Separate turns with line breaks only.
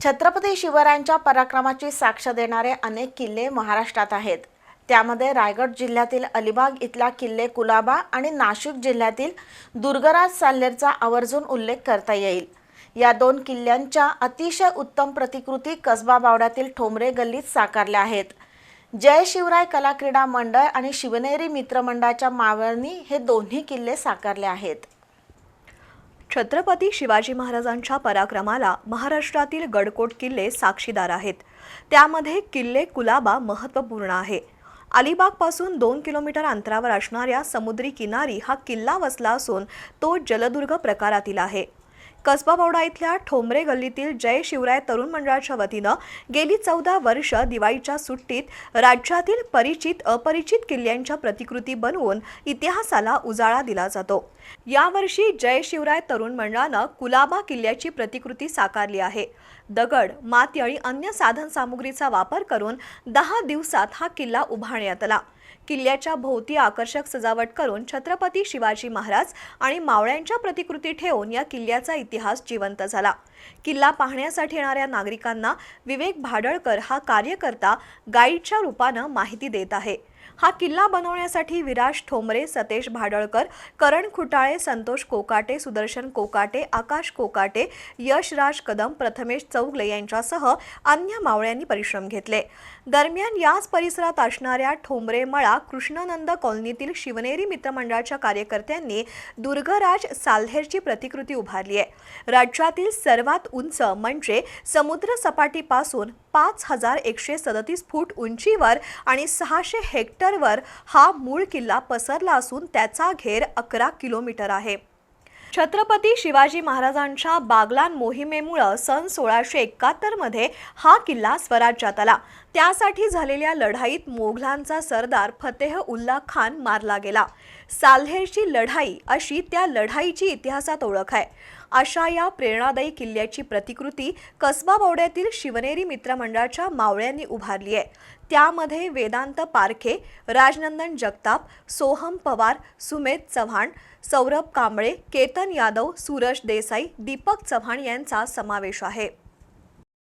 छत्रपती शिवरायांच्या पराक्रमाची साक्ष देणारे अनेक किल्ले महाराष्ट्रात आहेत. त्यामध्ये रायगड जिल्ह्यातील अलिबाग इथला किल्ले कुलाबा आणि नाशिक जिल्ह्यातील दुर्गराज साल्हेरचा आवर्जून उल्लेख करता येईल. या दोन किल्ल्यांच्या अतिशय उत्तम प्रतिकृती कसबा बावड्यातील ठोंबरे गल्लीत साकारल्या आहेत. जय शिवराय कला क्रीडा मंडळ आणि शिवनेरी मित्रमंडळाच्या मावळणी हे दोन्ही किल्ले साकारले आहेत.
छत्रपती शिवाजी महाराजांच्या पराक्रमाला महाराष्ट्रातील गडकोट किल्ले साक्षीदार आहेत. त्यामध्ये किल्ले कुलाबा महत्त्वपूर्ण आहे. अलिबागपासून दोन किलोमीटर अंतरावर असणाऱ्या समुद्री किनारी हा किल्ला वसला असून तो जलदुर्ग प्रकारातील आहे. कसबा बौडा इथल्या ठोंबरे गल्लीतील जय शिवराय तरुण मंडळाच्या वतीनं गेली चौदा वर्ष दिवाळीच्या सुट्टीत राज्यातील परिचित अपरिचित किल्ल्यांच्या प्रतिकृती बनवून इतिहासाला उजाळा दिला जातो. यावर्षी जय शिवराय तरुण मंडळानं कुलाबा किल्ल्याची प्रतिकृती साकारली आहे. दगड माती आणि अन्य साधन सामुग्रीचा वापर करून दहा दिवसात हा किल्ला उभारण्यात आला. किल्ल्याच्या भोवती आकर्षक सजावट करून छत्रपती शिवाजी महाराज आणि मावळ्यांच्या प्रतिकृती ठेवून या किल्ल्याचा इतिहास जिवंत झाला. किल्ला पाहण्यासाठी येणाऱ्या नागरिकांना विवेक भाडळकर हा कार्यकर्ता गाईडच्या रूपानं माहिती देत आहे. हा किल्ला बनवण्यासाठी विराज ठोंबरे सतेश भाडळकर करण खुटाळे संतोष कोकाटे सुदर्शन कोकाटे आकाश कोकाटे यशराज कदम प्रथमेश चौगले यांच्यासह अन्य मावळ्यांनी परिश्रम घेतले. दरम्यान याच परिसरात असणाऱ्या ठोंबरे मळा कृष्णानंद कॉलनीतील शिवनेरी मित्रमंडळाच्या कार्यकर्त्यांनी दुर्गराज साल्हेरची प्रतिकृती उभारली आहे. राज्यातील सर्व सर्वात उंच म्हणजे समुद्र सपाटीपासून पाच हजार एकशे सदतीस फूट उंचीवर आणि सहाशे हेक्टरवर हा मूळ किल्ला पसरला असून त्याचा घेर अकरा किलोमीटर आहे. छत्रपती शिवाजी महाराजांच्या बागलान मोहिमेमुळं सन सोळाशे एकाहत्तरमध्ये हा किल्ला स्वराज्यात आला. त्यासाठी झालेल्या लढाईत मोघलांचा सरदार फतेह उल्ला खान मारला गेला. साल्हेरची लढाई अशी त्या लढाईची इतिहासात ओळख आहे. अशा या प्रेरणादायी किल्ल्याची प्रतिकृती कसबा बावड्यातील शिवनेरी मित्रमंडळाच्या मावळ्यांनी उभारली आहे. त्यामध्ये वेदांत पारखे राजनंदन जगताप सोहम पवार सुमेध चव्हाण सौरभ कांबळे केतन यादव सूरज देसाई दीपक चव्हाण यांचा समावेश आहे.